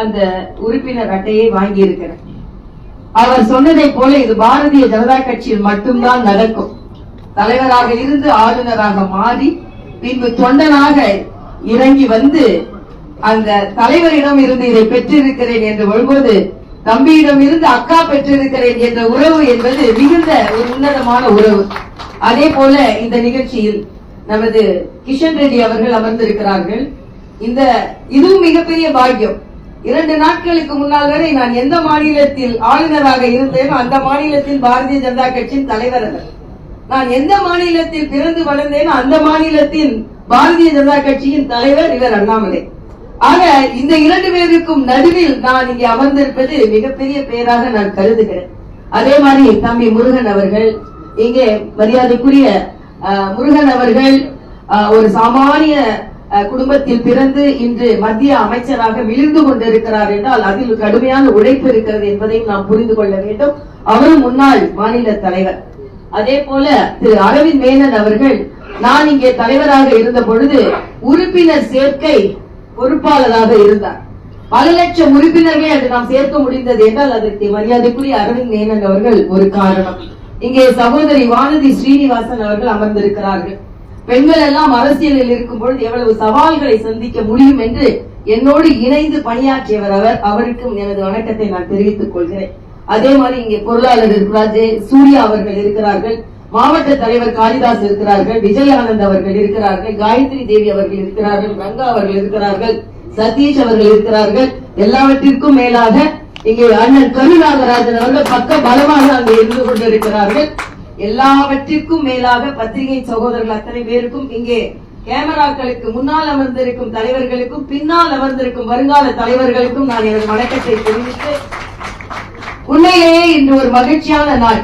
அந்த உறுப்பினர் அட்டையை வாங்கி இருக்கிறேன் அவர் சொன்னதை போல இது பாரதிய ஜனதா கட்சியில் மட்டும்தான் நடக்கும். தலைவராக இருந்து ஆளுநராக மாறி பின்பு தொண்டனாக இறங்கி வந்து அந்த தலைவரிடம் இருந்து இதை பெற்றிருக்கிறேன் என்று வரும்போது தம்பியிடம் இருந்து அக்கா பெற்றிருக்கிறேன் என்ற உறவு என்பது மிகுந்த ஒரு உன்னதமான உறவு. அதே போல இந்த நிகழ்ச்சியில் நமது கிஷன் ரெட்டி அவர்கள் அமர்ந்திருக்கிறார்கள். இந்த இதுவும் மிகப்பெரிய பாக்கியம். இரண்டு நாட்களுக்கு முன்னால் வரை நான் எந்த மாநிலத்தில் ஆளுநராக இருந்தேனோ அந்த மாநிலத்தில் பாரதிய ஜனதா கட்சியின் தலைவர் அவர். நான் எந்த மாநிலத்தில் பிறந்து வளர்ந்தேனோ அந்த மாநிலத்தின் பாரதிய ஜனதா கட்சியின் தலைவர் இவர் அண்ணாமலை. ஆக இந்த இரண்டு பேருக்கும் நடுவில் நான் இங்கே அமர்ந்திருப்பது மிகப்பெரிய பெயராக நான் கருதுகிறேன். அதே மாதிரி தம்பி முருகன் அவர்கள் இங்கே மரியாதைக்குரிய முருகன் அவர்கள் ஒரு சாமானிய குடும்பத்தில் பிறந்து இன்று மத்திய அமைச்சராக விழுந்து கொண்டிருக்கிறார் என்றால் அதில் கடுமையான உழைப்பு இருக்கிறது என்பதையும் நாம் புரிந்து கொள்ள வேண்டும். அவரும் முன்னாள் மாநில தலைவர். அதே போல திரு அரவிந்த் மேனன் அவர்கள் நான் இங்கே தலைவராக இருந்த பொழுது உறுப்பினர் சேர்க்கை பொறுப்பாளராக இருந்தார். பல லட்சம் உறுப்பினர்களை அது நாம் சேர்க்க முடிந்தது என்றால் அதற்கு மரியாதைக்குரிய அரவிந்த் மேனன் அவர்கள் ஒரு காரணம். இங்கே சகோதரி வானதி ஸ்ரீனிவாசன் அவர்கள் அமர்ந்திருக்கிறார்கள். பெண்கள் எல்லாம் அரசியலில் இருக்கும் பொழுது எவ்வளவு சவால்களை சந்திக்க முடியும் என்று என்னோடு இணைந்து பணியாற்றியவர் அவர் அவருக்கும் எனது வணக்கத்தை நான் தெரிவித்துக் கொள்கிறேன். அதே மாதிரி இங்கே பொருளாளர் இருக்கிறார் சூர்யா அவர்கள் இருக்கிறார்கள் மாவட்ட தலைவர் காளிதாஸ் இருக்கிறார்கள் விஜய் ஆனந்த் அவர்கள் இருக்கிறார்கள் காயத்ரி தேவி அவர்கள் இருக்கிறார்கள் ரங்கா அவர்கள் இருக்கிறார்கள் சதீஷ் அவர்கள் இருக்கிறார்கள். எல்லாவற்றிற்கும் மேலாக இங்கே அண்ணன் கருநாகராஜன் அவர்கள் பக்க பலமாக அங்கே இருந்து கொண்டிருக்கிறார்கள். எல்லாவற்றிற்கும் மேலாக பத்திரிகை சகோதரர்கள் அத்தனை பேருக்கும் இங்கே கேமராக்களுக்கு முன்னால் அமர்ந்திருக்கும் தலைவர்களுக்கும் பின்னால் அமர்ந்திருக்கும் வருங்கால தலைவர்களுக்கும் நான் எனது வணக்கத்தை தெரிவித்து உண்மையிலேயே இன்று ஒரு மகிழ்ச்சியான நாள்.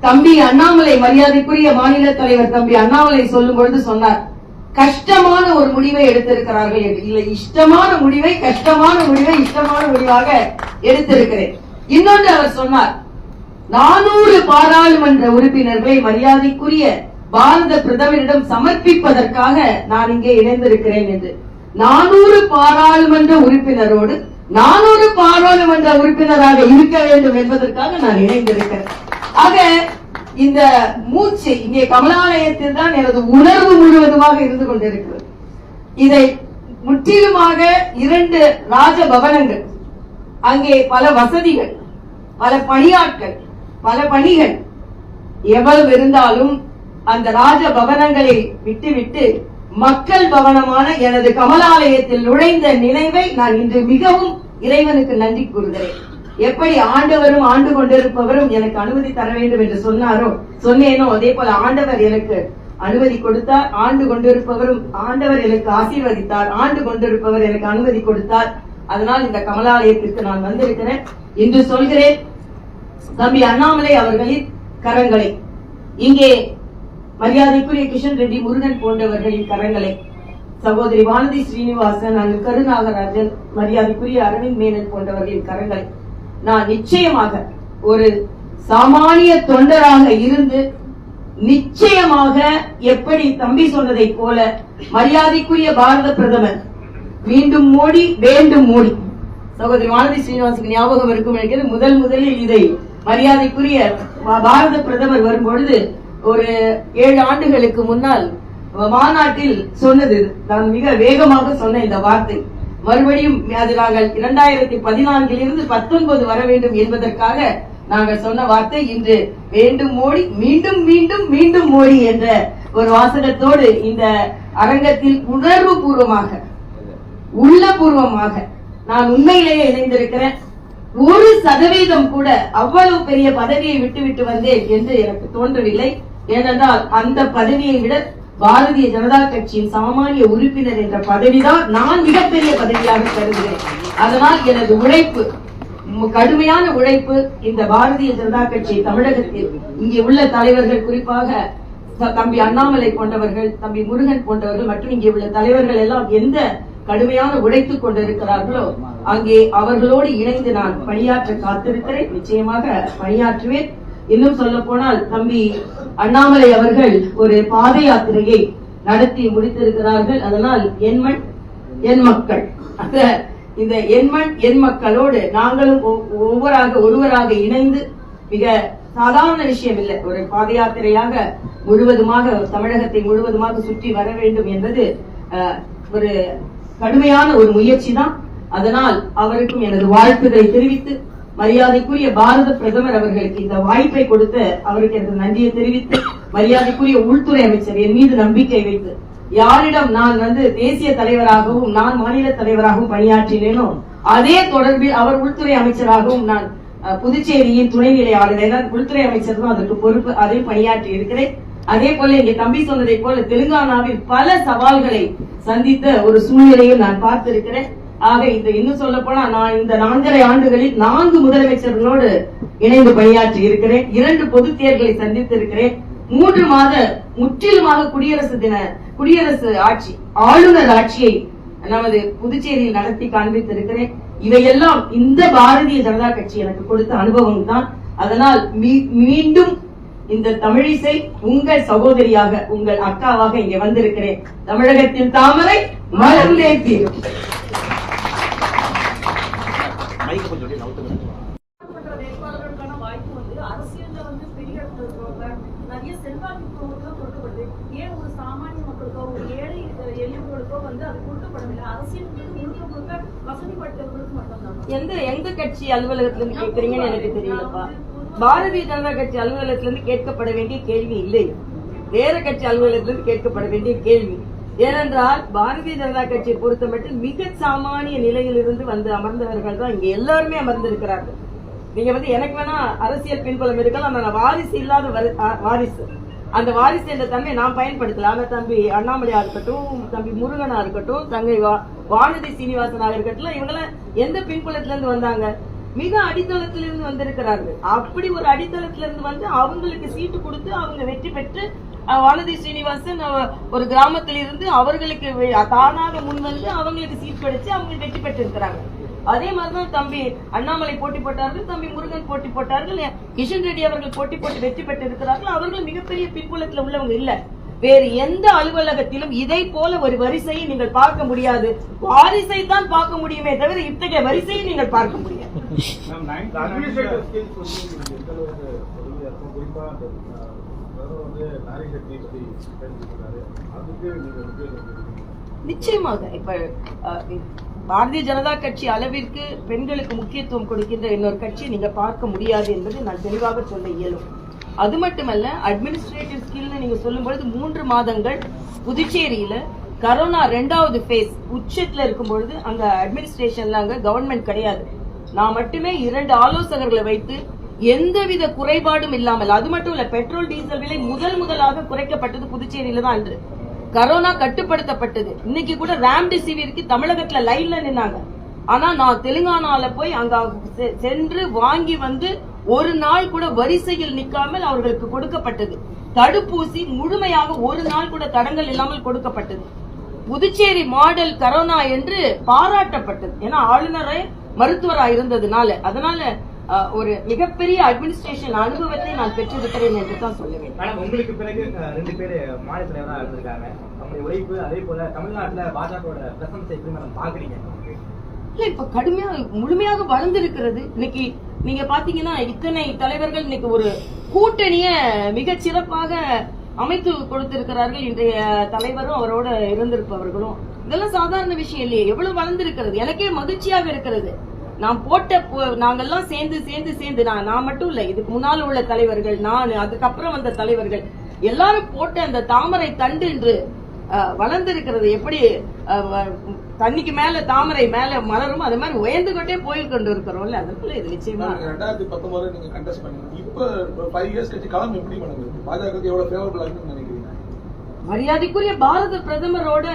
தம்பி அண்ணாமலை மரியாதைக்குரிய மாநில தலைவர் தம்பி அண்ணாமலை சொல்லும் பொழுது சொன்னார் கஷ்டமான ஒரு முடிவை எடுத்திருக்கிறார்கள் என்று. இல்லை இஷ்டமான முடிவை கஷ்டமான முடிவை இஷ்டமான முடிவாக எடுத்திருக்கிறேன். இன்னொன்று அவர் சொன்னார் நானூறு பாராளுமன்ற உறுப்பினர்களை மரியாதைக்குரிய பாரத பிரதமரிடம் சமர்ப்பிப்பதற்காக நான் இங்கே இணைந்திருக்கிறேன் என்று. நானூறு பாராளுமன்ற உறுப்பினரோடு நானூறு பாராளுமன்ற உறுப்பினராக இருக்க வேண்டும் என்பதற்காக நான் இணைந்திருக்கிறேன். ஆக இந்த மூச்சு இங்கே கமலாலயத்தில் தான் எனது உணர்வு முழுவதுமாக இருந்து கொண்டிருக்கிறது. இதை முற்றிலுமாக இரண்டு ராஜபவனங்கள் அங்கே பல வசதிகள் பல பணியாட்கள் பல பணிகள் எவ்வளவு இருந்தாலும் அந்த ராஜ பவனங்களை விட்டுவிட்டு மக்கள் பவனமான எனது கமலாலயத்தில் நுழைந்த நினைவை நான் இன்று மிகவும் இறைவனுக்கு நன்றி கூறுகிறேன். எப்படி ஆண்டவரும் ஆண்டு கொண்டிருப்பவரும் எனக்கு அனுமதி தர வேண்டும் என்று சொன்னாரோ சொன்னேனோ அதே போல ஆண்டவர் எனக்கு அனுமதி கொடுத்தார் ஆண்டு கொண்டிருப்பவரும் ஆண்டவர் எனக்கு ஆசீர்வதித்தார் ஆண்டு கொண்டிருப்பவர் எனக்கு அனுமதி கொடுத்தார். அதனால் இந்த கமலாலயத்திற்கு நான் வந்திருக்கிறேன். என்று சொல்கிறேன் தம்பி அண்ணாமலை அவர்களின் கரங்களை. இங்கே மரியாதைக்குரிய கிஷன் ரெட்டி முருகன் போன்றவர்களின் கரங்களை. சகோதரி வானதி ஸ்ரீனிவாசன் அங்கு கருநாகராஜன் மரியாதைக்குரிய அரவிந்த் மேனன் போன்றவர்களின் கரங்களை. நான் நிச்சயமாக ஒரு சாமானிய தொண்டராக இருந்து நிச்சயமாக எப்படி தம்பி சொன்னதை போல மரியாதைக்குரிய பாரத பிரதமர் மீண்டும் மோடி வேண்டும் மோடி. சகோதரி வானதி ஸ்ரீனிவாசுக்கு ஞாபகம் இருக்கும் நினைக்கிறது முதல் முதலில் இதை மரியாதைக்குரிய பாரத பிரதமர் வரும்பொழுது ஒரு ஏழு ஆண்டுகளுக்கு முன்னால் மாநாட்டில் சொன்னது. நான் மிக வேகமாக சொன்ன இந்த வார்த்தை. மறுபடியும் அது நாங்கள் இரண்டாயிரத்தி பதினான்கில் இருந்து பத்தொன்பது வர வேண்டும் என்பதற்காக நாங்கள் சொன்ன வார்த்தை. இன்று வேண்டும் மோடி மீண்டும் மீண்டும் மீண்டும் மோடி என்ற ஒரு வாசகத்தோடு இந்த அரங்கத்தில் உணர்வு பூர்வமாக உள்ளபூர்வமாக நான் உண்மையிலேயே இணைந்திருக்கிறேன். ஒரு சதவீதம் கூட அவ்வளவு பெரிய பதவியை விட்டுவிட்டு வந்தேன் என்று எனக்கு தோன்றவில்லை. ஏனென்றால் அந்த பதவியை விட பாரதிய ஜனதா கட்சியின் சாமானிய உறுப்பினர் என்ற பதவிதான் நான் மிகப்பெரிய பதவியாக கருதுகிறேன். அதனால் எனது உழைப்பு கடுமையான உழைப்பு இந்த பாரதிய ஜனதா கட்சி தமிழகத்தில் இங்கே உள்ள தலைவர்கள் குறிப்பாக தம்பி அண்ணாமலை போன்றவர்கள் தம்பி முருகன் போன்றவர்கள் மற்றும் இங்கே உள்ள தலைவர்கள் எல்லாம் எந்த கடுமையாக உழைத்துக் கொண்டிருக்கிறார்களோ அங்கே அவர்களோடு இணைந்து நான் பணியாற்ற காத்திருக்கிறேன். நிச்சயமாக பணியாற்றுவேன். இன்னும் சொல்ல போனால் தம்பி அண்ணாமலை அவர்கள் ஒரு பாத யாத்திரையை நடத்தி முடித்திருக்கிறார்கள். அதனால் என்மண் என் மக்கள். இந்த எண்மண் எண் மக்களோடு நாங்களும் ஒ- ஒவ்வொருவராக ஒருவராக இணைந்து மிக சாதாரண விஷயம் இல்லை. ஒரு பாத யாத்திரையாக முழுவதுமாக தமிழகத்தை முழுவதுமாக சுற்றி வர வேண்டும் என்பது அஹ், ஒரு கடுமையான ஒரு முயற்சி தான் அதனால் அவருக்கும் எனது வாழ்த்துக்களை தெரிவித்து மரியாதைக்குரிய பாரத பிரதமர் அவர்களுக்கு இந்த வாய்ப்பை கொடுத்த அவருக்கு எனது நன்றியை தெரிவித்து மரியாதைக்குரிய உள்துறை அமைச்சர் என் மீது நம்பிக்கை வைத்து யாரிடம் நான் வந்து தேசிய தலைவராகவும் நான் மாநில தலைவராகவும் பணியாற்றினேனோ அதே தொடர்பில் அவர் உள்துறை அமைச்சராகவும் நான் புதுச்சேரியின் துணைநிலை ஆளுநர் உள்துறை அமைச்சர் தான் அதற்கு பொறுப்பு அதை பணியாற்றி இருக்கிறேன். அதே போல இங்க தம்பி சொன்னதை போல தெலுங்கானாவில் பல சவால்களை சந்தித்த ஒரு சூழ்நிலையும் நான் பார்த்திருக்கிறேன். ஆக இந்த இன்னும் சொல்ல போனா நான் இந்த நான்கரை ஆண்டுகளில் நான்கு முதலமைச்சர்களோடு இணைந்து பணியாற்றி இருக்கிறேன். இரண்டு பொதுத் தேர்தலை சந்தித்து இருக்கிறேன் மூன்று மாத முற்றிலுமாக குடியரசு தின குடியரசு ஆட்சி ஆளுநர் ஆட்சியை நமது புதுச்சேரியில் நடத்தி காண்பித்திருக்கிறேன். இவையெல்லாம் இந்த பாரதிய ஜனதா கட்சி எனக்கு கொடுத்த அனுபவம் தான் அதனால் மீ- மீண்டும் இந்த தமிழிசை உங்கள் சகோதரியாக உங்கள் அக்காவாக இங்கே வந்திருக்கிறேன். தமிழகத்தில் தாமரை மலர்ந்தே தீரும் எந்த எந்த கட்சி அலுவலகத்துல இருந்து கேக்குறீங்கன்னு எனக்கு தெரியலப்பா. பாரதிய ஜனதா கட்சி அலுவலகத்திலிருந்து கேட்கப்பட வேண்டிய கேள்வி இல்லை. வேற கட்சி அலுவலகத்திலிருந்து கேட்கப்பட வேண்டிய கேள்வி. ஏனென்றால் பாரதிய ஜனதா கட்சியை பொறுத்த மட்டும் மிக சாமானிய நிலையிலிருந்து வந்து அமர்ந்தவர்கள் தான் இங்க எல்லாருமே அமர்ந்திருக்கிறார்கள். நீங்க வந்து எனக்கு வேணா அரசியல் பின்புலம் இருக்கலாம் ஆனா நான் வாரிசு இல்லாத வரி- வாரிசு. அந்த வாரிசு என்ற தன்மை நான் பயன்படுத்தல. ஆனா தம்பி அண்ணாமலையா இருக்கட்டும் தம்பி முருகனா இருக்கட்டும் தங்கை வா- வானதி சீனிவாசனாக இருக்கட்டும் இவங்களாம் எந்த பின்புலத்துல இருந்து வந்தாங்க? மிக அடித்தளத்திலிருந்து வந்திருக்கிறார்கள். அப்படி ஒரு அடித்தளத்திலிருந்து வந்து அவங்களுக்கு சீட்டு கொடுத்து அவங்க வெற்றி பெற்று வானதி ஸ்ரீனிவாசன் ஒரு கிராமத்தில் இருந்து அவர்களுக்கு தானாக முன் வந்து அவங்களுக்கு சீட் கிடைச்சு அவங்க வெற்றி பெற்றிருக்கிறாங்க. அதே மாதிரிதான் தம்பி அண்ணாமலை போட்டி போட்டார்கள் தம்பி முருகன் போட்டி போட்டார்கள் கிஷன் ரெட்டி அவர்கள் போட்டி போட்டு வெற்றி பெற்று இருக்கிறார்கள் அவர்கள் மிகப்பெரிய பின்புலத்தில் உள்ளவங்க இல்லை. வேறு எந்த அலுவலகத்திலும் இதை போல ஒரு வரிசையை நீங்கள் பார்க்க முடியாது. வாரிசை தான் பார்க்க முடியுமே தவிர இத்தகைய வரிசையை நீங்கள் பார்க்க முடியாது. நிச்சயமாக இப்ப அஹ், பாரதிய ஜனதா கட்சி அளவிற்கு பெண்களுக்கு முக்கியத்துவம் கொடுக்கின்ற இன்னொரு கட்சி நீங்க பார்க்க முடியாது என்பது நான் தெளிவாக சொல்ல இயலும். அது மட்டுமல்ல அட்மினிஸ்ட்ரேட்டிவ் ஸ்கில்னு நீங்க சொல்லும் பொழுது மூன்று மாதங்கள் புதுச்சேரியில கரோனா ரெண்டாவது ஃபேஸ் உச்சத்துல இருக்கும் பொழுது அங்க அட்மினிஸ்ட்ரேஷன்ல அங்க கவர்மெண்ட் கிடையாது. நான் மட்டுமே இரண்டு ஆலோசகர்களை வைத்து எந்தவித குறைபாடும் இல்லாமல் அது மட்டும் இல்ல பெட்ரோல் டீசல் விலை முதல் முதலாக குறைக்கப்பட்டது புதுச்சேரியில தான் அன்று. கரோனா கட்டுப்படுத்தப்பட்டது. இன்னைக்கு கூட ராம்டெசிவிருக்கு தமிழகத்துல லைன்ல நின்னாங்க. ஆனா நான் தெலுங்கானால போய் அங்க செ- சென்று வாங்கி வந்து ஒரு நாள் கூட வரிசையில் நிக்காமல் அவர்களுக்கு கொடுக்கப்பட்டது. தடுப்பூசி முழுமையாக ஒரு நாள் கூட தடங்கள் இல்லாமல் கொடுக்கப்பட்டது. புதுச்சேரி மாடல் கரோனா என்று பாராட்டப்பட்டது. ஏன்னா ஆளுநரே மருத்துவரா இருந்ததுனால. அதனால ஒரு மிகப்பெரிய அட்மினிஸ்ட்ரேஷன் அனுபவத்தை நான் பெற்றிருக்கிறேன் என்று தான் சொல்ல வேண்டும் மேடம் உங்களுக்கு பிறகு ரெண்டு பேர் மாநில தலைவரா இருந்திருக்காங்க. அவங்களுடைய உழைப்பு அதே போல தமிழ்நாட்டுல பாஜகவோட பிரசன்ஸை எப்படி மேடம் பாக்குறீங்க? இல்ல இப்ப கடுமையா முழுமையாக வளர்ந்திருக்கிறது. இன்னைக்கு நீங்க பாத்தீங்கன்னா இத்தனை தலைவர்கள் இன்னைக்கு ஒரு கூட்டணிய மிக சிறப்பாக அமைத்து கொடுத்திருக்கிறார்கள் இன்றைய தலைவரும் அவரோட இருந்திருப்பவர்களும். இதெல்லாம் சாதாரண விஷயம் இல்லையே. எவ்வளவு வளர்ந்திருக்கிறது. எனக்கே மகிழ்ச்சியாக இருக்கிறது. நான் போட்ட நாங்கெல்லாம் சேர்ந்து சேர்ந்து சேர்ந்து நான் நான் மட்டும் இல்ல இதுக்கு முன்னால் உள்ள தலைவர்கள் நான் அதுக்கப்புறம் வந்த தலைவர்கள் எல்லாரும் போட்ட அந்த தாமரை தண்டு என்று வளர்ந்திருக்கிறது. எப்படி தண்ணிக்கு மேல தாமரை மேல மலரும். அது மாதிரி உயர்ந்து கொண்டே போய் கொண்டு இருக்கிறோம்ல அதனால இது நிச்சயமா ரெண்டாயிரத்தி பத்தொன்பதுல நீங்க contest பண்ணீங்க. இப்ப ஃபைவ் இயர்ஸ் கழிச்சு களம் எப்படி இருக்கு பாஜக எவ்வளவு ஃபேவரபிளா இருக்குன்னு நினைக்கிறீங்க? மரியாதைக்குரிய பாரத பிரதமரோட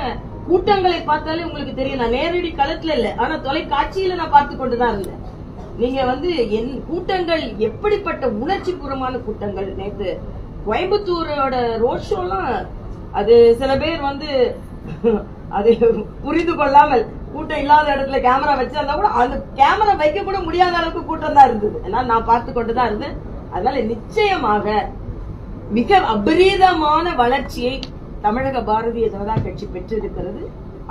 கூட்டங்களை பார்த்தாலே உங்களுக்கு தெரியும். நான் நேரடி களத்துல இல்ல. ஆனா தொலைக்காட்சியில நான் பார்த்து கொண்டுதான் இருந்தேன். நீங்க வந்து என் கூட்டங்கள் எப்படிப்பட்ட உணர்ச்சி பூர்வமான கூட்டங்கள்? நேத்து கோயம்புத்தூரோட ரோட் ஷோலாம் அது சில பேர் வந்து அது புரிந்து கொள்ளாமல் கூட்டம் இல்லாத இடத்துல கேமரா வச்சிருந்தா கூட அந்த கேமரா வைக்க கூட முடியாத அளவுக்கு கூட்டம் தான் இருந்தது. ஏன்னா நான் பார்த்து கொண்டுதான் இருந்தேன். அதனால நிச்சயமாக மிக அபரீதமான வளர்ச்சியை தமிழக பாரதிய ஜனதா கட்சி பெற்றிருக்கிறது.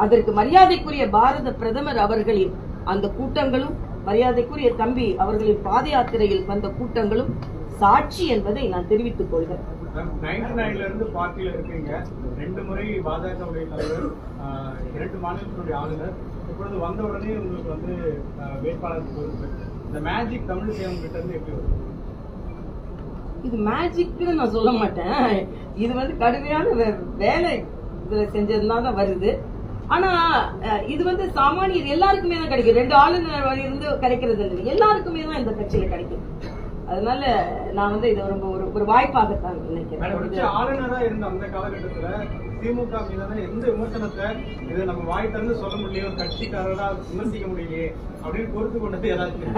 அதற்கு மரியாதைக்குரிய பாரத பிரதமர் அவர்களின் அந்த கூட்டங்களும் மரியாதைக்குரிய தம்பி அவர்களின் பாத யாத்திரையில் வந்த கூட்டங்களும் சாட்சி என்பதை நான் தெரிவித்துக் கொள்கிறேன். நைன்டி நைன்ல இருந்து பார்ட்டியில இருக்கீங்க. ரெண்டு முறை பாஜகவுடைய தலைவர் இரண்டு மாநிலத்தினுடைய ஆளுநர். இப்பொழுது வந்த உடனே உங்களுக்கு வந்து வேட்பாளர் பொறுப்பு. இந்த மேஜிக் தமிழ் சேவன் கிட்ட இருந்து எப்படி வரும்? இது மேஜிக்னு நான் சொல்ல மாட்டேன். இது வந்து கடுமையான வேலை இதுல செஞ்சதுனால தான் வருது. ஆனா இது வந்து சாமானியர் எல்லாருக்குமே தான் கிடைக்கும். ரெண்டு ஆளுநர் இருந்து கிடைக்கிறது இல்லை. எல்லாருக்குமே தான் இந்த கட்சியில கிடைக்கும். அதனால நான் வந்து இதை ரொம்ப ஒரு மேடம் வச்சு நினைக்கிறேன். ஆளுநரா இருந்த அந்த காலகட்டத்துல திமுக மீதான எந்த விமர்சனத்தை இதை நம்ம வாய் திறந்து சொல்ல முடியல ஒரு கட்சிக்காரரா விமர்சிக்க முடியலையே அப்படின்னு பொறுத்து கொண்டது ஏதாச்சும்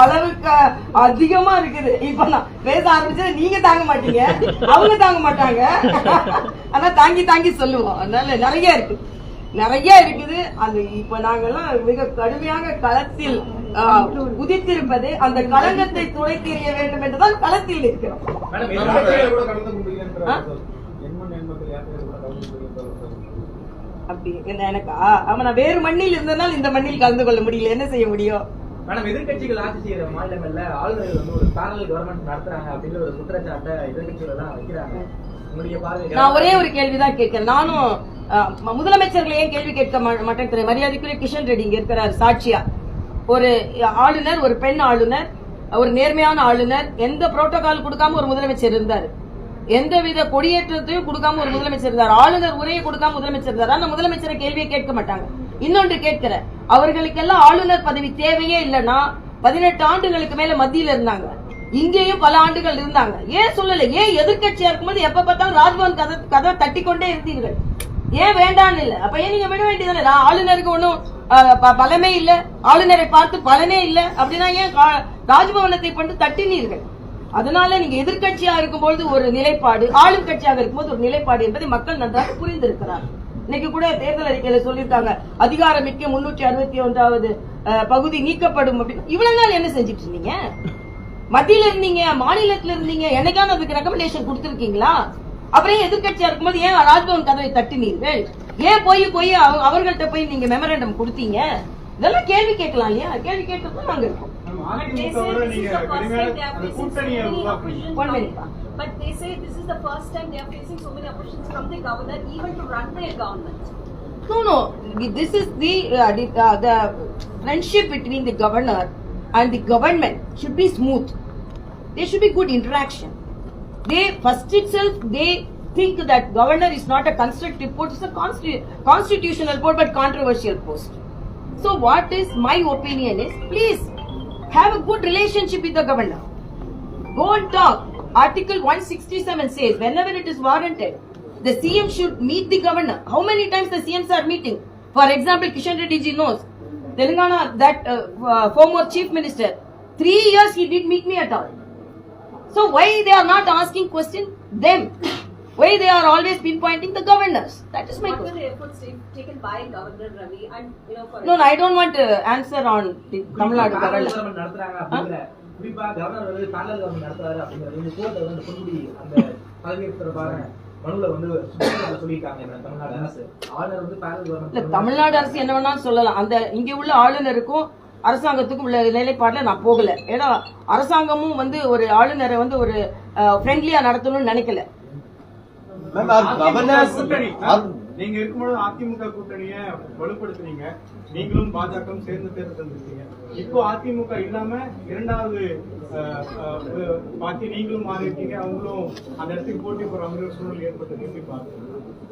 அளவுக்கு அதிகமா இருக்குது. இப்ப நான் பேச ஆரம்பிச்சா நீங்க தாங்க மாட்டீங்க. அவங்க தாங்க மாட்டாங்க. ஆனா தாங்கி தாங்கி சொல்லுவோம். அதனால நிறைய இருக்கு. நிறைய இருக்குது. அது இப்ப நாங்கெல்லாம் மிக கடுமையாக களத்தில் உதித்திருப்பது அந்த களங்கத்தை துடைத்து எறிய வேண்டும் என்றுதான் களத்தில் கொண்டீங்கன்ற அப்படி என்ன எனக்கா ஆமா நான் வேறு மண்ணில் இருந்தனால் இந்த மண்ணில் கலந்து கொள்ள முடியல. என்ன செய்ய முடியும்? மேடம் எதிர்க்கட்சிகள் ஆட்சி செய்யற மாநிலங்கள்ல ஆளுநர்கள் வந்து ஒரு பேரல் கவர்மெண்ட் நடத்துறாங்க அப்படின்ற ஒரு குற்றச்சாட்டை எதிர்கட்சிகள் எல்லாம் வைக்கிறாங்க. நான் ஒரே ஒரு கேள்விதான் கேட்கிறேன். நானும் முதலமைச்சர்களை ஏன் கேள்வி கேட்க மா- மாட்டேங்கிறேன்? மரியாதைக்குரிய கிஷன் ரெட்டி இங்க இருக்கிறார் சாட்சியா. ஒரு ஆளுநர் ஒரு பெண் ஆளுநர் ஒரு நேர்மையான ஆளுநர் எந்த புரோட்டோகால் கொடுக்காம ஒரு முதலமைச்சர் இருந்தார். எந்தவித கொடியேற்றத்தையும் கொடுக்காம ஒரு முதலமைச்சர் இருந்தார். ஆளுநர் உரையை கொடுக்காம முதலமைச்சர் இருந்தார்? ஆனா முதலமைச்சரை கேள்வியை கேட்க மாட்டாங்க. இன்னொன்று கேட்கிற அவர்களுக்கெல்லாம் ஆளுநர் பதவி தேவையே இல்லைன்னா பதினெட்டு ஆண்டுகளுக்கு மேல மத்தியில இருந்தாங்க. இங்கேயும் பல ஆண்டுகள் இருந்தாங்க. ஏன் சொல்லல? ஏன் எதிர்க்கட்சியா இருக்கும்போது எப்ப பார்த்தாலும் ராஜ்பவன் கதை கதை தட்டி கொண்டே இருந்தீர்கள்? ஏன் வேண்டான்னு இல்ல. அப்ப ஏன் நீங்க விட வேண்டியதானே நான் ஆளுநருக்கு ஒன்றும் பலமே இல்ல. ஆளுநரை பார்த்து பலனே இல்ல. அப்படின்னா ஏன் ராஜ்பவனத்தை கொண்டு தட்டினீர்கள்? அதனால நீங்க எதிர்க்கட்சியா இருக்கும்போது ஒரு நிலைப்பாடு ஆளும் கட்சியாக இருக்கும்போது ஒரு நிலைப்பாடு என்பதை மக்கள் நன்றாக புரிந்திருக்கிறார். இன்னைக்கு கூட தேர்தல் அறிக்கையில சொல்லியிருக்காங்க அதிகாரமிக்க முன்னூற்றி அறுபத்தி ஒன்றாவது அஹ், பகுதி நீக்கப்படும் அப்படின்னு. இவ்வளவு நாள் என்ன செஞ்சுட்டு இருந்தீங்க? மத்தியில இருந்தீங்க மாநிலத்துல இருந்தீங்க என்னைக்காவது அதுக்கு ரெக்கமெண்டேஷன் கொடுத்துருக்கீங்களா? அப்புறம் எதிர்கட்சியா எதிர்க்கட்சியா இருக்கும்போது ஏன் ராஜ்பவன் கதவை தட்டினீர்கள்? ஏன் போய் போய் அவ- அவர்கள்ட்ட போய் நீங்க மெமரண்டம் கொடுத்தீங்க இதெல்லாம் கேள்வி கேட்கலாம் இல்லையா கேள்வி கேட்டு நாங்க இருக்கோம் நம்ம They say அதிமுகவோட this is நீங்க the first கடுமையான time they are அந்த facing so கூட்டணியை many உருவாக்குறீங்க opposition One minute. from- But they say this is the first time they are facing so many oppositions from the governor even to run their government. No, no. This is the uh, the, uh, the friendship between the governor and the government should be smooth. There should be good interaction. They first itself they think that governor is not a constructive post; it's a consti- constitutional post, but controversial post. So, what is my opinion is, please have a good relationship with the governor. Go and talk. Article 167 says whenever it is warranted, the CM should meet the governor. How many times the CMs are meeting? For example, Kishan Reddy ji knows. Telangana, that uh, uh, former chief minister, three years he didn't meet me at all. So why they are not asking question them? Why they are always pinpointing the governors? That is my What were question. the efforts ta- taken by Governor Ravi and you know for No, no, I don't want to answer on the Tamil Nadu குறிப்பா governor வந்து parallel government நடத்துறாரு அப்படிங்கிற இந்த வந்து பொன்முடி அந்த வந்து கோர்ட்ல சொல்லியிருக்காங்க நம்ம தமிழ்நாடு அரசு. ஆளுநர் வந்து பேரல் இல்ல கவர்மெண்ட் தமிழ்நாடு அரசு என்ன வேணாலும் சொல்லலாம். அந்த இங்க உள்ள ஆளுநருக்கும் அரசாங்கத்துக்கும் உள்ள நிலைப்பாடுல நான் போகல. ஏன்னா அரசாங்கமும் வந்து ஒரு ஆளுநரை வந்து ஒரு ஃப்ரெண்ட்லியா நடத்தணும்னு நினைக்கல Ma'am, our அதிமுக governors, கூட்டணி our, நீங்க இருக்கும்போது அதிமுக கூட்டணியை வலுப்படுத்துனீங்க நீங்களும் பாஜகவும் சேர்ந்து தேர்தல் தந்திருக்கீங்க இப்போ அதிமுக இல்லாம இரண்டாவது பார்ட்டி நீங்களும் மாறி இருக்கீங்க அவங்களும் அந்த இடத்துக்கு போட்டி போற மாதிரி சூழ்நிலை ஏற்பட்டது எப்படி பாக்குறீங்க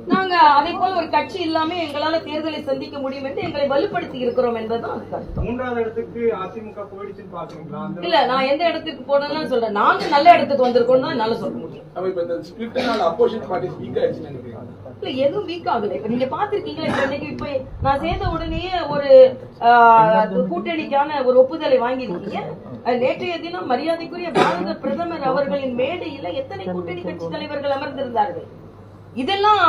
நாங்க அதே போல ஒரு கட்சி இல்லாம எங்களால தேர்தலை சந்திக்க முடியும் என்று எங்களை வலுப்படுத்தி இருக்கிறோம் என்பதுதான். மூன்றாவது இடத்துக்கு அதிமுக போயிடுச்சுன்னு பாக்குறீங்களா இல்ல நான் எந்த இடத்துக்கு போனேன்னு சொல்றேன். நாங்க நல்ல இடத்துக்கு வந்திருக்கோம் தான் என்னால சொல்ல முடியும். இல்ல எதுவும் வீக் ஆகல. இப்ப நீங்க பாத்திருக்கீங்களா இன்னைக்கு இப்ப நான் சேர்ந்த உடனேயே ஒரு ஆஹ், கூட்டணிக்கான ஒரு ஒப்புதலை வாங்கியிருக்கீங்க. நேற்றைய தினம் மரியாதைக்குரிய பாரத பிரதமர் அவர்களின் மேடையில எத்தனை கூட்டணி கட்சி தலைவர்கள் அமர்ந்திருந்தார்கள்? இதெல்லாம்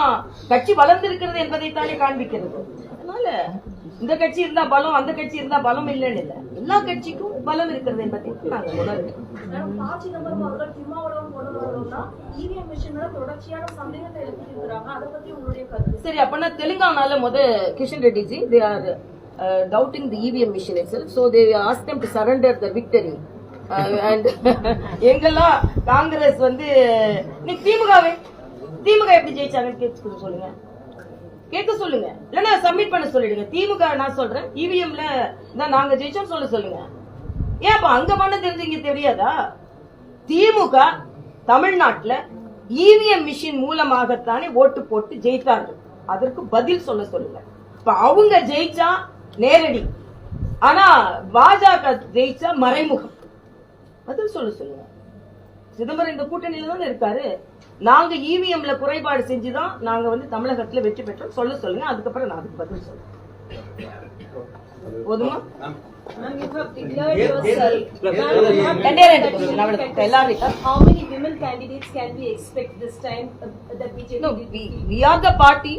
கட்சி வளர்ந்திருக்கிறது என்பதை தானே காண்பிக்கிறது. அதனால இந்த கட்சி இருந்தா பலம் அந்த கட்சி இருந்தா பலம் இல்லைன்னு இல்ல. எல்லா கட்சிக்கும் பலம் இருக்கிறது என்பதை நாங்க உணர்கிறோம். கருத்து? சரி அப்பனா தெலுங்கானால முத Kishan Reddy ji they are doubting the EVM machine itself so they ask to surrender the victory and எங்கெல்லாம் காங்கிரஸ் வந்து நீ திமுகவே திமுக எப்படி ஜெயிச்சாங்கன்னு கேட்க சொல்லுங்க. கேட்க சொல்லுங்க. இல்லன்னா சப்மிட் பண்ண சொல்லிடுங்க. திமுக நான் சொல்றேன். இவிஎம்ல தான் நாங்க ஜெயிச்சோம் சொல்ல சொல்லுங்க. ஏன் அப்ப அங்க பண்ண தெரிஞ்சு இங்க தெரியாதா? திமுக தமிழ்நாட்டுல இவிஎம் மிஷின் மூலமாகத்தானே ஓட்டு போட்டு ஜெயித்தார்கள் அதற்கு பதில் சொல்ல சொல்லுங்க. இப்ப அவங்க ஜெயிச்சா நேரடி. ஆனா பாஜக ஜெயிச்சா மறைமுகம். பதில் சொல்ல சொல்லுங்க. சிதம்பரம் இந்த கூட்டணியில தானே இருக்காரு? நாங்க இவிஎம்ல குறைபாடு செஞ்சுதான் நாங்க வந்து தமிழகத்துல வெற்றி பெற்றோம் சொல்ல சொல்லுங்க அதுக்கப்புறம் நான் அதுக்கு பதில் சொல்றேன் போதுமா Ma'am, you have declared yourself. ரெண்டே ரெண்டு question அவ்வளவுதான். எல்லாரும் இருக்கா? How many women candidates can we expect this time uh, that BJP? No, we, we are the party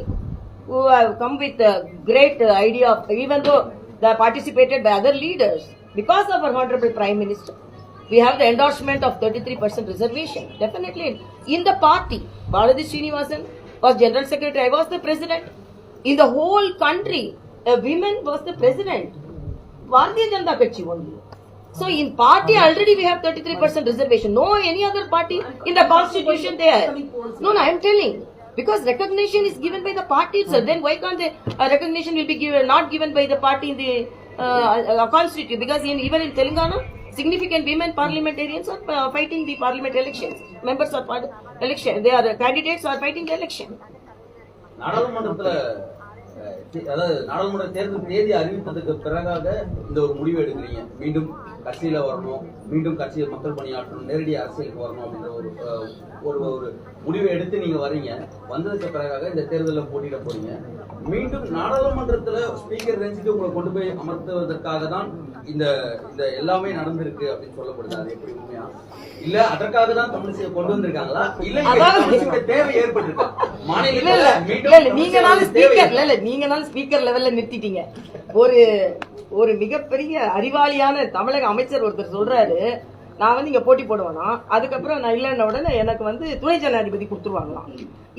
who have come with a great uh, idea of, even though they are participated by other leaders, because of our Honorable Prime Minister, we have the endorsement of 33% reservation. Definitely, in the party, Balaji Srinivasan was General Secretary, I was the President. In the whole country, a woman was the President. Bharatiya Janata Kachhi only. So in party already we have 33% reservation. No any other party in the constitution there. No, no, I am telling. Because recognition is given by the party itself. Then why can't the uh, recognition will be given, not given by the party in the uh, uh, constitution? Because in, even in Telangana, significant women parliamentarians are uh, fighting the parliament elections. Members of par- election, they are uh, candidates are fighting the election. நாடாளுமன்றத்துல அதாவது நாடாளுமன்ற தேர்தல் தேதி அறிவித்ததுக்கு பிறகாக இந்த ஒரு முடிவு எடுக்கிறீங்க மீண்டும் கட்சியில வரணும் மீண்டும் கட்சியில் மக்கள் பணியாற்றணும் நேரடி அரசியலுக்கு வரணும் அப்படின்ற ஒரு ஒரு ஒரு முடிவை எடுத்து நீங்க வர்றீங்க வந்ததுக்கு பிறகாக இந்த தேர்தலில் போட்டியிட போறீங்க மீண்டும் நாடாளுமன்றத்துல ஸ்பீக்கர் ரேஞ்சுக்கு உங்களை கொண்டு போய் அமர்த்துவதற்காக தான் இந்த இந்த எல்லாமே நடந்திருக்கு அப்படின்னு சொல்லப்படுது. அது எப்படி உண்மையா? இல்ல அதற்காக தான் தமிழிசையை கொண்டு வந்திருக்காங்களா? இல்ல தேவை ஏற்பட்டிருக்கா? இல்ல மாநிலத்துல இல்ல மீண்டும் இல்ல இல்ல நீங்க நாளும் தமிழிசையோட தேவை ஸ்பீக்கர் இல்ல இல்ல நீங்க நாளும் ஸ்பீக்கர் லெவல்ல நிறுத்திட்டீங்க. ஒரு ஒரு மிகப்பெரிய அறிவாளியான தமிழக அமைச்சர் ஒருத்தர் சொல்றாரு. நான் வந்து இங்க போட்டி போடுவேனா? அதுக்கப்புறம் நான் இல்லைன்ன உடனே எனக்கு வந்து துணை ஜனாதிபதி கொடுத்துருவாங்களாம்.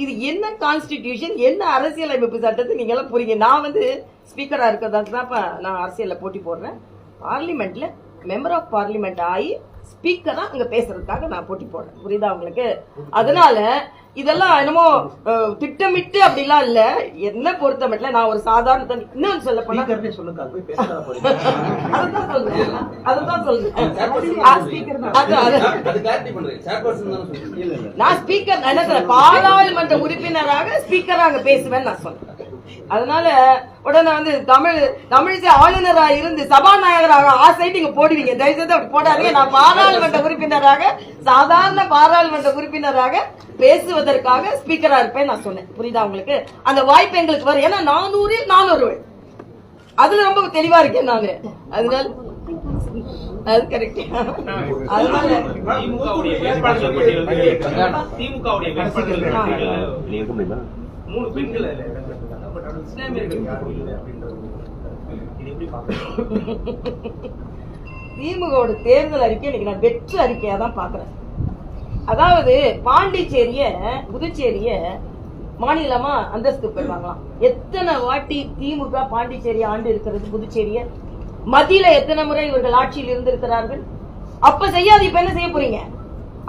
இது என்ன கான்ஸ்டிடியூஷன் என்ன அரசியல் அமைப்பு சட்டத்தை நீங்க எல்லாம் புரியுங்க நான் வந்து ஸ்பீக்கரா இருக்கிறதாக்கு தான் நான் அரசியல்ல போட்டி போடுறேன். பார்லிமெண்ட்ல மெம்பர் ஆஃப் பார்லிமெண்ட் ஆகி ஸ்பீக்கரா அங்க பேசுறதுக்காக நான் போட்டி போடுறேன். புரியுதா உங்களுக்கு? அதனால இதெல்லாம் என்னமோ திட்டமிட்டு அப்படிலாம் இல்ல. என்ன பொறுத்த மட்டும் நான் ஒரு சாதாரண தனி- இன்னும் சொல்ல போனா அதுதான் சொல்றேன். அதுதான் சொல்றேன். நான் ஸ்பீக்கர் என்ன பாராளுமன்ற உறுப்பினராக ஸ்பீக்கராக பேசுவேன் நான் சொல்றேன். அதனால உடனே வந்து தமிழ் தமிழிசை ஆளுநரா இருந்து சபாநாயகராக ஆசை நீங்க போடுவீங்க. தயவு செய்து அப்படி போடாதீங்க. நான் பாராளுமன்ற உறுப்பினராக சாதாரண பாராளுமன்ற உறுப்பினராக பேசுவதற்காக ஸ்பீக்கரா இருப்பேன் நான் சொன்னேன். புரியுதா உங்களுக்கு? அந்த வாய்ப்பு எங்களுக்கு வரும். ஏன்னா நானூறில் நானூறு. அதுல ரொம்ப தெளிவா இருக்கேன் நானு. அதனால அது கரெக்ட் அதனால பட்டியலில் மூணு பெண்கள். பட் இஸ்லாமியர்கள் யாரும் இல்லை இது எப்படி திமுகவோட தேர்தல் அறிக்கை இன்னைக்கு நான் வெற்று அறிக்கையா தான் பாக்குறேன் அதாவது பாண்டிச்சேரிய புதுச்சேரிய மாநிலமா அந்தஸ்து பெறுவாங்களாம் எத்தனை வாட்டி திமுக பாண்டிச்சேரி ஆண்டு இருக்கிறது புதுச்சேரிய? மத்தியில எத்தனை முறை இவர்கள் ஆட்சியில் இருந்திருக்கிறார்கள்? அப்ப செய்யாது இப்ப என்ன செய்ய போறீங்க?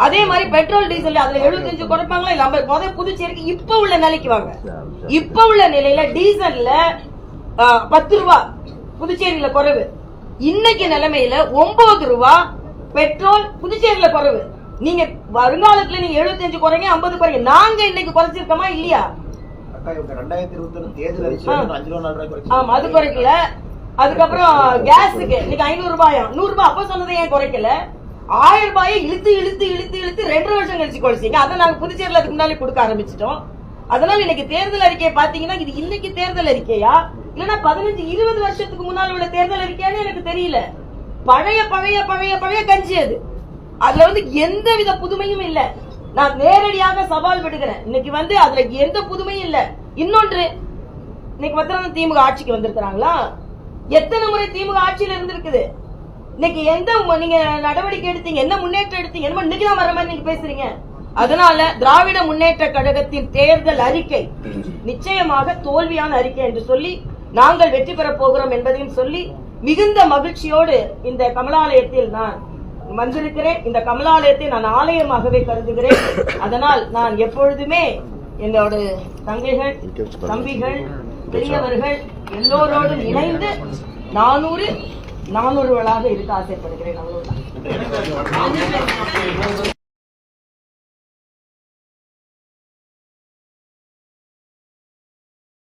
அதே மாதிரி பெட்ரோல் டீசல் அதுல 75 குறைப்பாங்களா இல்ல ஐம்பது? முதல் புதுச்சேரிக்கு இப்ப உள்ள நிலைக்கு வாங்க. இப்ப உள்ள நிலையில டீசல்ல பத்து ரூபா புதுச்சேரியில குறைவு. இன்னைக்கு நிலைமையில ஒன்பது ரூபா பெட்ரோல் புதுச்சேரியில குறைவு. நீங்க வருங்காலத்துல நீங்க 75 குறைங்க 50 குறைங்க. நாங்க இன்னைக்கு குறைச்சிருக்கோமா இல்லையா? அது குறைக்கல. அதுக்கப்புறம் கேஸுக்கு இன்னைக்கு ஐநூறு ரூபாயா? நூறு ரூபாய் அப்ப சொன்னதை ஏன் குறைக்கல? ஆயிரம் ரூபாயை இழுத்து இழுத்து இழுத்து இழுத்து ரெண்டு வருஷம் கழிச்சு குறைச்சிங்க அதை நாங்க புதுச்சேரியில அதுக்கு முன்னாலே கொடுக்க ஆரம்பிச்சிட்டோம். அதனால இன்னைக்கு தேர்தல் அறிக்கையை பாத்தீங்கன்னா இது இன்னைக்கு தேர்தல் அறிக்கையா? இல்லன்னா பதினஞ்சு இருபது வருஷத்துக்கு முன்னால் உள்ள தேர்தல் அறிக்கையான்னு எனக்கு தெரியல. பழைய பழைய பழைய பழைய கஞ்சி அது. அதுல வந்து எந்த வித புதுமையும் இல்ல. நான் நேரடியாக சவால் விடுகிறேன். இன்னைக்கு வந்து அதுல எந்த புதுமையும் இல்ல. இன்னொன்று இன்னைக்கு பத்திரம் திமுக ஆட்சிக்கு வந்திருக்கிறாங்களா? எத்தனை முறை திமுக ஆட்சியில இருந்திருக்குது? இன்னைக்கு எந்த நீங்க நடவடிக்கை எடுத்தீங்க என்ன முன்னேற்றம் எடுத்தீங்க என்னமோ இன்னைக்கு தான் வர மாதிரி நீங்க பேசுறீங்க. அதனால திராவிட முன்னேற்ற கழகத்தின் தேர்தல் அறிக்கை நிச்சயமாக தோல்வியான அறிக்கை என்று சொல்லி நாங்கள் வெற்றி பெறப் போகிறோம் என்பதையும் சொல்லி மிகுந்த மகிழ்ச்சியோடு இந்த கமலாலயத்தில் நான் வந்திருக்கிறேன். இந்த கமலாலயத்தை நான் ஆலயமாகவே கருதுகிறேன். அதனால் நான் எப்பொழுதுமே என்னோட தங்கைகள் தம்பிகள் பெரியவர்கள் எல்லோரோடும் இணைந்து நானூறு நானொருவளாக இருக்க ஆசைப்படுகிறேன் அவ்வளவுதான்